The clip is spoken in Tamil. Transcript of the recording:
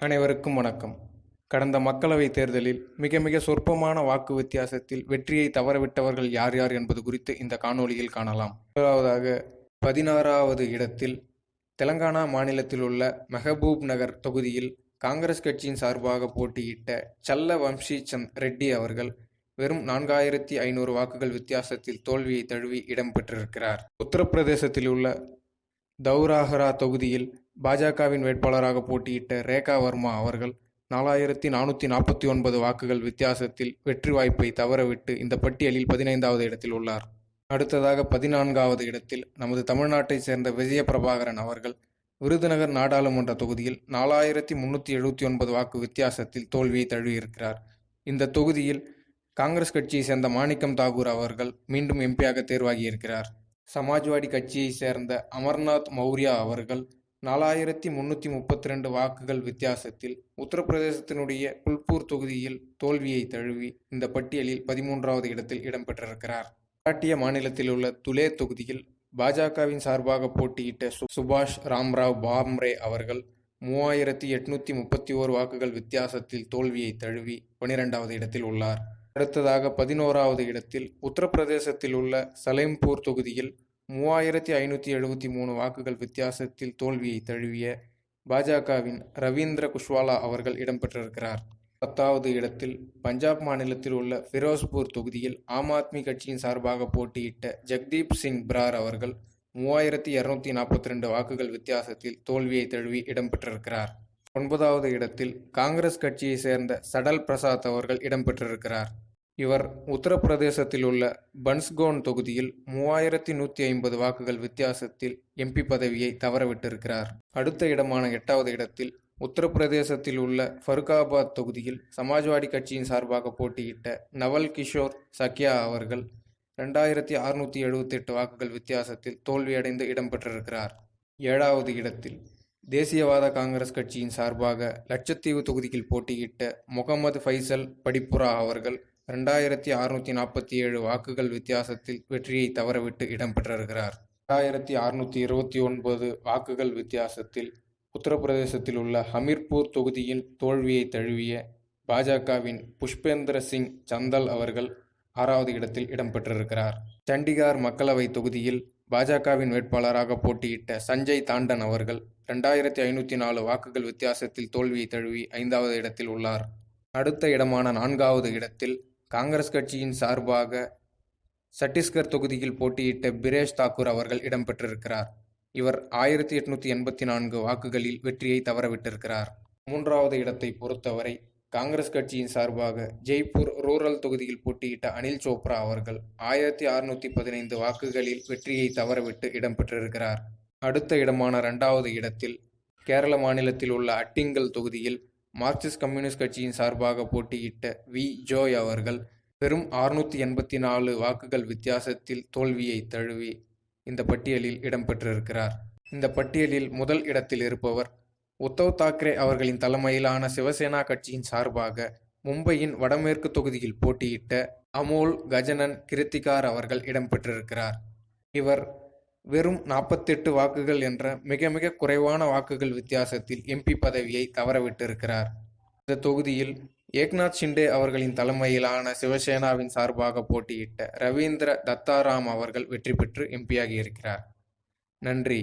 அனைவருக்கும் வணக்கம். கடந்த மக்களவைத் தேர்தலில் மிக மிக சொற்பமான வாக்கு வித்தியாசத்தில் வெற்றியை தவறவிட்டவர்கள் யார் யார் என்பது குறித்து இந்த காணொளியில் காணலாம். முதலாவதாக பதினாறாவது இடத்தில் தெலங்கானா மாநிலத்தில் உள்ள மெஹபூப் நகர் தொகுதியில் காங்கிரஸ் கட்சியின் சார்பாக போட்டியிட்ட சல்ல வம்சி சந்த் ரெட்டி அவர்கள் வெறும் நான்காயிரத்தி ஐநூறு வாக்குகள் வித்தியாசத்தில் தோல்வியை தழுவி இடம்பெற்றிருக்கிறார். உத்தரப்பிரதேசத்தில் உள்ள தௌராஹரா தொகுதியில் பாஜகவின் வேட்பாளராக போட்டியிட்ட ரேகா வர்மா அவர்கள் நாலாயிரத்தி நானூற்றி நாற்பத்தி ஒன்பது வாக்குகள் வித்தியாசத்தில் வெற்றி வாய்ப்பை தவறவிட்டு இந்த பட்டியலில் பதினைந்தாவது இடத்தில் உள்ளார். அடுத்ததாக பதினான்காவது இடத்தில் நமது தமிழ்நாட்டைச் சேர்ந்த விஜய பிரபாகரன் அவர்கள் விருதுநகர் நாடாளுமன்ற தொகுதியில் நாலாயிரத்தி முன்னூற்றி எழுபத்தி ஒன்பது வாக்கு வித்தியாசத்தில் தோல்வியை தழுவியிருக்கிறார். இந்த தொகுதியில் காங்கிரஸ் கட்சியை சேர்ந்த மாணிக்கம் தாகூர் அவர்கள் மீண்டும் எம்பியாக தேர்வாகியிருக்கிறார். சமாஜ்வாடி கட்சியை சேர்ந்த அமர்நாத் மௌர்யா அவர்கள் நாலாயிரத்தி முன்னூற்றி முப்பத்தி ரெண்டு வாக்குகள் வித்தியாசத்தில் உத்தரப்பிரதேசத்தினுடைய புல்பூர் தொகுதியில் தோல்வியை தழுவி இந்த பட்டியலில் பதிமூன்றாவது இடத்தில் இடம்பெற்றிருக்கிறார் மராட்டிய மாநிலத்தில் உள்ள துலே தொகுதியில் பாஜகவின் சார்பாக போட்டியிட்ட சு- சுபாஷ் ராம்ராவ் பாம்ரே அவர்கள் மூவாயிரத்தி எட்நூத்தி முப்பத்தி ஓரு வாக்குகள் வித்தியாசத்தில் தோல்வியை தழுவி பனிரெண்டாவது இடத்தில் உள்ளார். அடுத்ததாக பதினோராவது இடத்தில் உத்தரப்பிரதேசத்தில் உள்ள சலேம்பூர் தொகுதியில் மூவாயிரத்தி ஐநூற்றி எழுபத்தி மூணு வாக்குகள் வித்தியாசத்தில் தோல்வியை தழுவிய பாஜகவின் ரவீந்திர குஷ்வாலா அவர்கள் இடம்பெற்றிருக்கிறார். பத்தாவது இடத்தில் பஞ்சாப் மாநிலத்தில் உள்ள ஃபிரோஸ்பூர் தொகுதியில் ஆம் ஆத்மி கட்சியின் சார்பாக போட்டியிட்ட ஜெக்தீப் சிங் பிரார் அவர்கள் மூவாயிரத்தி இரநூத்தி நாற்பத்தி ரெண்டு வாக்குகள் வித்தியாசத்தில் தோல்வியை தழுவி இடம்பெற்றிருக்கிறார். ஒன்பதாவது இடத்தில் காங்கிரஸ் கட்சியை சேர்ந்த சடல் பிரசாத் அவர்கள் இடம்பெற்றிருக்கிறார். இவர் உத்தரப்பிரதேசத்தில் உள்ள பன்ஸ்கோன் தொகுதியில் மூவாயிரத்தி நூற்றி ஐம்பது வாக்குகள் வித்தியாசத்தில் எம்பி பதவியை தவறவிட்டிருக்கிறார். அடுத்த இடமான எட்டாவது இடத்தில் உத்தரப்பிரதேசத்தில் உள்ள ஃபருகாபாத் தொகுதியில் சமாஜ்வாடி கட்சியின் சார்பாக போட்டியிட்ட நவல் கிஷோர் சக்யா அவர்கள் ரெண்டாயிரத்தி அறுநூற்றி எழுபத்தெட்டு வாக்குகள் வித்தியாசத்தில் தோல்வியடைந்து இடம்பெற்றிருக்கிறார் ஏழாவது இடத்தில் தேசியவாத காங்கிரஸ் கட்சியின் சார்பாக லட்சத்தீவு தொகுதியில் போட்டியிட்ட முகமது ஃபைசல் படிப்புரா அவர்கள் ரெண்டாயிரத்தி அறுநூற்றி நாற்பத்தி ஏழு வாக்குகள் வித்தியாசத்தில் வெற்றியை தவறவிட்டு இடம்பெற்றிருக்கிறார் ரெண்டாயிரத்தி அறுநூற்றி இருபத்தி ஒன்பது வாக்குகள் வித்தியாசத்தில் உத்தரப்பிரதேசத்தில் உள்ள ஹமீர்பூர் தொகுதியில் தோல்வியை தழுவிய பாஜகவின் புஷ்பேந்திர சிங் சந்தல் அவர்கள் ஆறாவது இடத்தில் இடம்பெற்றிருக்கிறார் சண்டிகார் மக்களவை தொகுதியில் பாஜகவின் வேட்பாளராக போட்டியிட்ட சஞ்சய் தாண்டன் அவர்கள் ரெண்டாயிரத்தி ஐநூற்றி நாலு வாக்குகள் வித்தியாசத்தில் தோல்வியை தழுவி ஐந்தாவது இடத்தில் உள்ளார். அடுத்த இடமான நான்காவது இடத்தில் காங்கிரஸ் கட்சியின் சார்பாக சட்டீஸ்கர் தொகுதியில் போட்டியிட்ட பிரேஷ் தாக்கூர் அவர்கள் இடம்பெற்றிருக்கிறார். இவர் ஆயிரத்தி எட்நூத்தி எண்பத்தி நான்கு வாக்குகளில் வெற்றியை தவறவிட்டிருக்கிறார். மூன்றாவது இடத்தை பொறுத்தவரை காங்கிரஸ் கட்சியின் சார்பாக ஜெய்ப்பூர் ரூரல் தொகுதியில் போட்டியிட்ட அனில் சோப்ரா அவர்கள் ஆயிரத்தி அறுநூற்றி பதினைந்து வாக்குகளில் வெற்றியை தவறவிட்டு இடம்பெற்றிருக்கிறார். அடுத்த இடமான இரண்டாவது இடத்தில் கேரள மாநிலத்தில் உள்ள அட்டிங்கல் தொகுதியில் மார்க்சிஸ்ட் கம்யூனிஸ்ட் கட்சியின் சார்பாக போட்டியிட்ட வி. ஜோய் அவர்கள் வெறும் அறுநூற்றி எண்பத்தி நாலு வாக்குகள் வித்தியாசத்தில் தோல்வியை தழுவி இந்த பட்டியலில் இடம்பெற்றிருக்கிறார் இந்த பட்டியலில் முதல் இடத்தில் இருப்பவர் உத்தவ் தாக்கரே அவர்களின் தலைமையிலான சிவசேனா கட்சியின் சார்பாக மும்பையின் வடமேற்கு தொகுதியில் போட்டியிட்ட அமோல் கஜனன் கிருத்திகார் அவர்கள் இடம்பெற்றிருக்கிறார் இவர் வெறும் நாற்பத்தெட்டு வாக்குகள் என்ற மிக மிக குறைவான வாக்குகள் வித்தியாசத்தில் எம்பி பதவியை தவறவிட்டிருக்கிறார். இந்த தொகுதியில் ஏக்நாத் ஷிண்டே அவர்களின் தலைமையிலான சிவசேனாவின் சார்பாக போட்டியிட்ட ரவீந்திர தத்தாராம் அவர்கள் வெற்றி பெற்று எம்பியாகி இருக்கிறார் நன்றி.